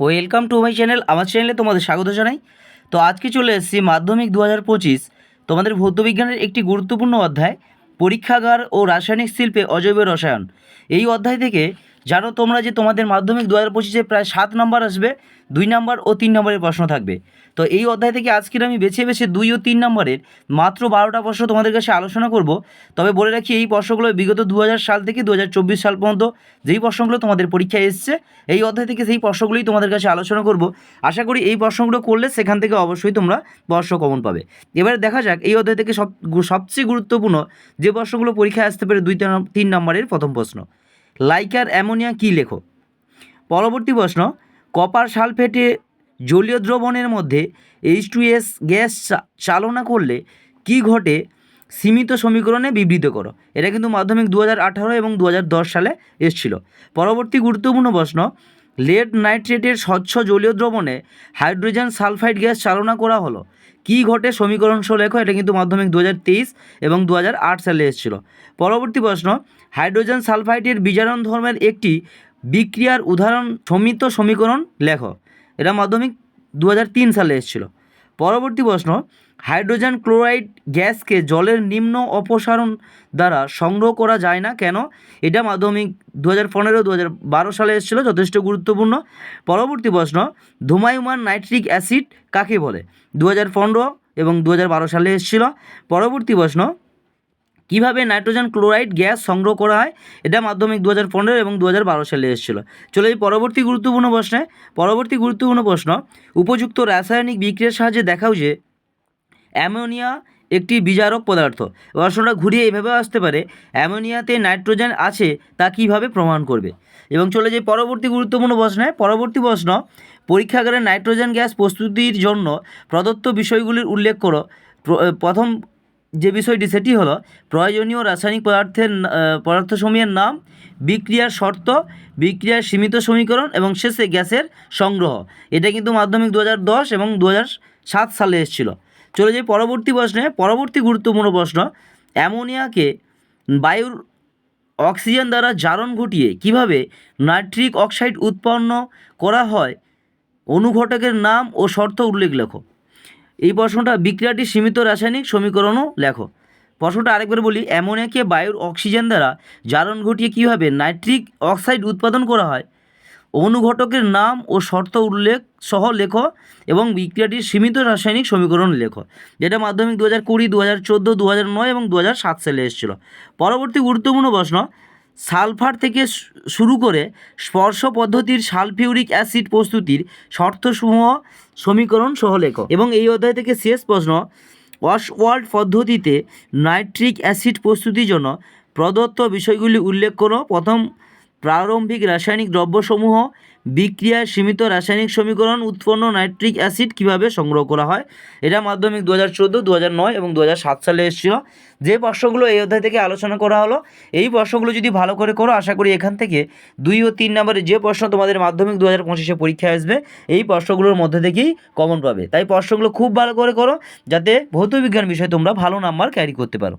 Welcome to my channel, আমার চ্যানেলে তোমাদের স্বাগত জানাই। তো আজকে চলে এসেছি মাধ্যমিক দু হাজার পঁচিশ, তোমাদের ভৌতবিজ্ঞানের একটি গুরুত্বপূর্ণ অধ্যায়, পরীক্ষাগার ও রাসায়নিক শিল্পে অজৈব রসায়ন। এই অধ্যায় থেকে জানো তোমরা যে তোমাদের মাধ্যমিক দু হাজার পঁচিশে প্রায় সাত নম্বর আসবে, দুই নম্বর ও তিন নম্বরের প্রশ্ন থাকবে। তো এই অধ্যায় থেকে আজকের আমি বেছে বেছে দুই ও তিন নম্বরের মাত্র বারোটা প্রশ্ন তোমাদের কাছে আলোচনা করব। তবে বলে রাখি, এই প্রশ্নগুলো বিগত দু হাজার সাল থেকে দু হাজার চব্বিশ সাল পর্যন্ত যেই প্রশ্নগুলো তোমাদের পরীক্ষায় এসছে, এই অধ্যায় থেকে সেই প্রশ্নগুলোই তোমাদের কাছে আলোচনা করব। আশা করি এই প্রশ্নগুলো করলে সেখান থেকে অবশ্যই তোমরা প্রশ্ন কমন পাবে। এবারে দেখা যাক, এই অধ্যায় থেকে সব সবচেয়ে গুরুত্বপূর্ণ যে প্রশ্নগুলো পরীক্ষায় আসতে পারে দুই তিন নম্বরের প্রথম প্রশ্ন। লাইকার অ্যামোনিয়া কী লেখো? পরবর্তী প্রশ্ন, কপার সালফেটে জলীয় দ্রবণের মধ্যে এইচ টু এস গ্যাস চালনা করলে কি ঘটে? সীমিত সমীকরণে বিবৃত করো। এটা কিন্তু মাধ্যমিক দু হাজার আঠারো এবং দু হাজার দশ সালে এসছিল। পরবর্তী গুরুত্বপূর্ণ প্রশ্ন লেড নাইট্রেটের স্বচ্ছ জলীয় দ্রবণে হাইড্রোজেন সালফাইড গ্যাস চালনা করা হলো। কি ঘটে সমীকরণ সহ লেখো, এটা কিন্তু মাধ্যমিক দু হাজার তেইশ এবং দু হাজার আট সালে এসেছিল। পরবর্তী প্রশ্ন, হাইড্রোজেন সালফাইডের বিজারণ ধর্মের একটি বিক্রিয়ার উদাহরণ সমিত সমীকরণ লেখো। এটা মাধ্যমিক দু সালে এসেছিল। পরবর্তী প্রশ্ন, হাইড্রোজেন ক্লোরাইড গ্যাসকে জলের নিম্ন অপসারণ দ্বারা সংগ্রহ করা যায় না কেন? এটা মাধ্যমিক দু হাজার পনেরো দু হাজার বারো সালে এসেছিল, যথেষ্ট গুরুত্বপূর্ণ। পরবর্তী প্রশ্ন, ধুমায়ুমান নাইট্রিক অ্যাসিড কাকে বলে? দু হাজার পনেরো এবং দু হাজার বারো সালে এসেছিল। পরবর্তী প্রশ্ন কীভাবে নাইট্রোজেন ক্লোরাইড গ্যাস সংগ্রহ করা হয়, এটা মাধ্যমিক দু হাজার পনেরো এবং দু হাজার বারো সালে এসেছিল। চলো এই পরবর্তী গুরুত্বপূর্ণ প্রশ্নে, পরবর্তী গুরুত্বপূর্ণ প্রশ্ন, উপযুক্ত রাসায়নিক বিক্রিয়ার সাহায্যে দেখাও যে অ্যামোনিয়া একটি বিজারক পদার্থ। প্রশ্নটা ঘুরিয়ে এইভাবে আসতে পারে, অ্যামোনিয়াতে নাইট্রোজেন আছে তা কীভাবে প্রমাণ করবে? এবং চলে যাই পরবর্তী গুরুত্বপূর্ণ প্রশ্নে, পরবর্তী প্রশ্ন, পরীক্ষাগারে নাইট্রোজেন গ্যাস প্রস্তুতির জন্য প্রদত্ত বিষয়গুলির উল্লেখ করো। প্রথম যে বিষয়টি সেটি হলো, প্রয়োজনীয় রাসায়নিক পদার্থের পদার্থসমূহের নাম, বিক্রিয়ার শর্ত বিক্রিয়ার সীমিত সমীকরণ এবং শেষে গ্যাসের সংগ্রহ। এটা কিন্তু মাধ্যমিক দু এবং দু সালে এসেছিল। চলে যাই পরবর্তী প্রশ্নে। পরবর্তী গুরুত্বপূর্ণ প্রশ্ন, অ্যামোনিয়াকে বায়ুর অক্সিজেন দ্বারা জারণ ঘটিয়ে কীভাবে নাইট্রিক অক্সাইড উৎপন্ন করা হয়, অনুঘটকের নাম ও শর্ত উল্লেখ লেখো। এই প্রশ্নটা বিক্রিয়াটি সীমিত রাসায়নিক সমীকরণও লেখো। প্রশ্নটা আরেকবার বলি অ্যামোনিয়াকে বায়ুর অক্সিজেন দ্বারা জারণ ঘটিয়ে কীভাবে নাইট্রিক অক্সাইড উৎপাদন করা হয়? অনুঘটকের নাম ও শর্ত উল্লেখ সহ লেখো এবং বিক্রিয়াটির সীমিত রাসায়নিক সমীকরণ লেখো, যেটা মাধ্যমিক দু হাজার কুড়ি দু হাজার চোদ্দ দু হাজার নয় এবং দু হাজার সাত সালে এসেছিল। পরবর্তী গুরুত্বপূর্ণ প্রশ্ন সালফার থেকে শুরু করে স্পর্শ পদ্ধতির সালফিউরিক অ্যাসিড প্রস্তুতির শর্তসমূহ সমীকরণ সহলেখ এবং এই অধ্যায় থেকে শেষ প্রশ্ন ওয়াশওয়ার্ল্ড পদ্ধতিতে নাইট্রিক অ্যাসিড প্রস্তুতির জন্য প্রদত্ত বিষয়গুলি উল্লেখ করো। প্রথম, প্রারম্ভিক রাসায়নিক দ্রব্যসমূহ বিক্রিয়ায় সীমিত রাসায়নিক সমীকরণ, উৎপন্ন নাইট্রিক অ্যাসিড কীভাবে সংগ্রহ করা হয়? এটা মাধ্যমিক দু হাজার চোদ্দ দু হাজার নয় এবং দু হাজার সাত সালে এসেছিল। যে প্রশ্নগুলো এই অধ্যায় থেকে আলোচনা করা হলো, এই প্রশ্নগুলো যদি ভালো করে করো, আশা করি এখান থেকে দুই ও তিন নম্বরে যে প্রশ্ন তোমাদের মাধ্যমিক দু হাজার পঁচিশে পরীক্ষায় আসবে, এই প্রশ্নগুলোর মধ্যে থেকেই কমন পাবে। তাই প্রশ্নগুলো খুব ভালো করে করো, যাতে ভৌতবিজ্ঞান বিষয়ে তোমরা ভালো নাম্বার ক্যারি করতে পারো।